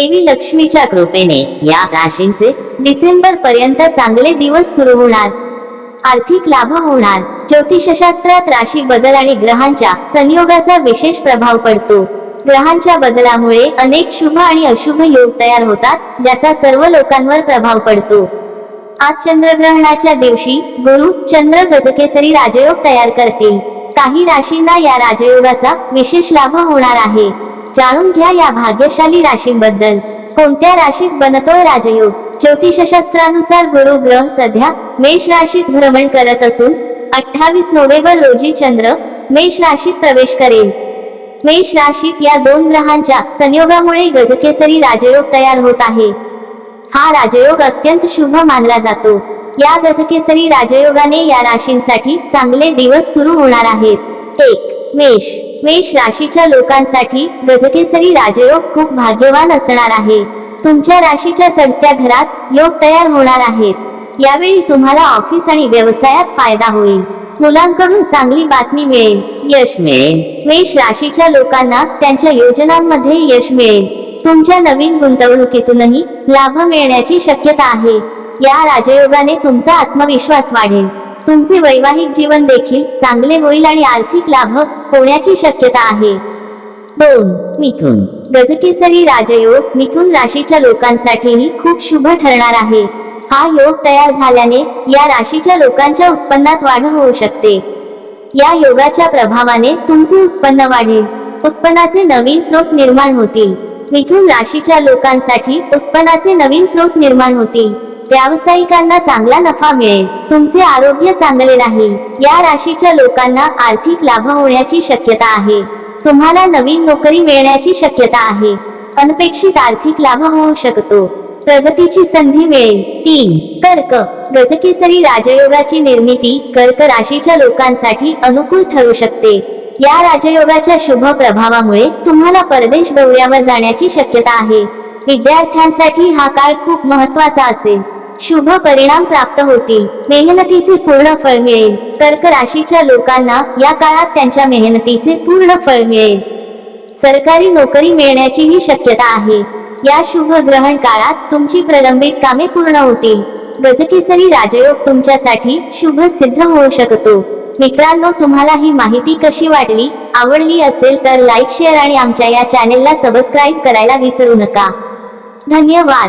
देवी लक्ष्मीच्या कृपेने या राशींचे डिसेंबर पर्यंत चांगले दिवस सुरू होणार. आर्थिक लाभ होणार. ज्योतिषशास्त्रात राशी बदल आणि ग्रहांच्या संयोगाचा विशेष प्रभाव पडतो. ग्रहांच्या बदलामुळे अनेक शुभ आणि अशुभ योग तयार होतात ज्याचा सर्व लोकांवर प्रभाव पडतो. आज चंद्रग्रहणाच्या दिवशी गुरु चंद्र गजकेसरी राजयोग तयार करतील. काही राशींना या राजयोगाचा विशेष लाभ होणार आहे. जाणून घ्या या भाग्यशाली राशींबद्दल. कोणत्या राशीत बनतोय राजयोग? ज्योतिषशास्त्रानुसार गुरु ग्रह सध्या मेष राशीत भ्रमण करत असून अठ्ठावीस नोव्हेंबर रोजी चंद्र मेष राशीत प्रवेश करेल. मेष राशीत या दोन ग्रहांच्या संयोगामुळे गजकेसरी राजयोग तयार होत आहे. हा राजयोग अत्यंत शुभ मानला जातो. या गजकेसरी राजयोगाने या राशींसाठी चांगले दिवस सुरू होणार आहेत. एक मेष मेष राशीच्या लोकांसाठी गजकेसरी राजयोग खूप भाग्यवान असणार आहे. तुमच्या राशीच्या चढत्या घरात योग तयार होणार आहेत. यावेळी तुम्हाला ऑफिस आणि व्यवसायात फायदा होईल. मुलांकडून चांगली बातमी मिळेल. यश मिळेल. मेष राशीच्या लोकांना त्यांच्या योजनांमध्ये यश मिळेल. तुमच्या नवीन गुंतवणुकीतूनही लाभ मिळण्याची शक्यता आहे. या राजयोगाने तुमचा आत्मविश्वास वाढेल. तुमचे वैवाहिक जीवन देखील चांगले होईल आणि आर्थिक लाभ होण्याची शक्यता आहे. दोन मिथुन. गजकेसरी राजयोग मिथुन राशीच्या लोकांसाठीही खूप शुभ ठरणार आहे. हा योग तयार झाल्याने या राशीच्या लोकांच्या उत्पन्नात वाढ होऊ शकते. या योगाच्या प्रभावाने तुमचे उत्पन्न वाढेल. उत्पन्नाचे नवीन स्रोत निर्माण होतील. मिथुन राशीच्या लोकांसाठी उत्पन्नाचे नवीन स्रोत निर्माण होतील. व्यावसायिकांना चांगला नफा मिळेल. तुमचे आरोग्य चांगले राहील. या राशीच्या लोकांना आर्थिक लाभ होण्याची शक्यता आहे. तुम्हाला नवीन नोकरी मिळण्याची शक्यता आहे. अनपेक्षित आर्थिक लाभ होऊ शकतो. प्रगतीची संधी मिळेल. तीन. कर्क. गजकेसरी राजयोगाची निर्मिती कर्क राशीच्या लोकांसाठी अनुकूल ठरू शकते. या राजयोगाच्या शुभ प्रभावामुळे तुम्हाला परदेश दौऱ्यावर जाण्याची शक्यता आहे. विद्यार्थ्यांसाठी हा काळ खूप महत्त्वाचा असेल. शुभ परिणाम प्राप्त होतील. मेहनतीचे पूर्ण फळ मिळेल. कर्क राशीच्या लोकांना या काळात त्यांच्या मेहनतीचे पूर्ण फळ मिळेल. सरकारी नोकरी मिळण्याचीही शक्यता आहे. या शुभ ग्रहण काळात तुमची प्रलंबित कामे पूर्ण होतील. गजकेसरी राजयोग तुमच्यासाठी शुभ सिद्ध होऊ शकतो. मित्रांनो तुम्हाला ही माहिती कशी वाटली? आवडली असेल तर लाईक शेअर आणि आमच्या या चॅनेलला सबस्क्राईब करायला विसरू नका. धन्यवाद.